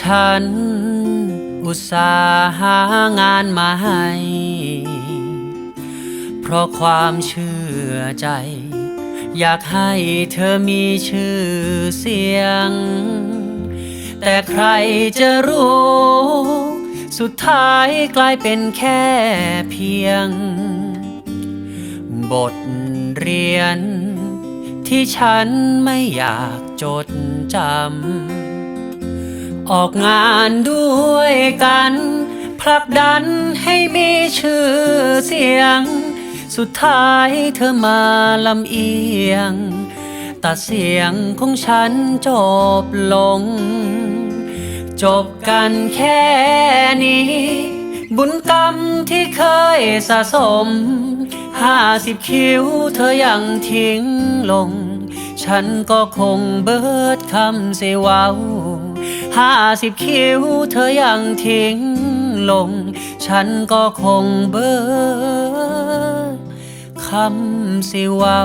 ฉัน อุตส่าห์หางานมาให้ เพราะความเชื่อใจ อยากให้เธอมีชื่อเสียง แต่ใครจะรู้ สุดท้ายกลายเป็นแค่เพียง บทเรียนที่ฉันไม่อยากจดจำ ออกงานด้วยกัน ผลักดันให้มีชื่อเสียง สุดท้ายเธอมาลำเอียง ตัดเสียงของฉันจบลง จบกันแค่นี้ บุญกรรมที่เคยสะสม ห้าสิบคิ้วเธอยังทิ้งลง ฉันก็คงเบิดคำเสเวา ห้าสิบคิ้วเธอยังทิ้งลง ฉันก็คงเบิดคำเสเวา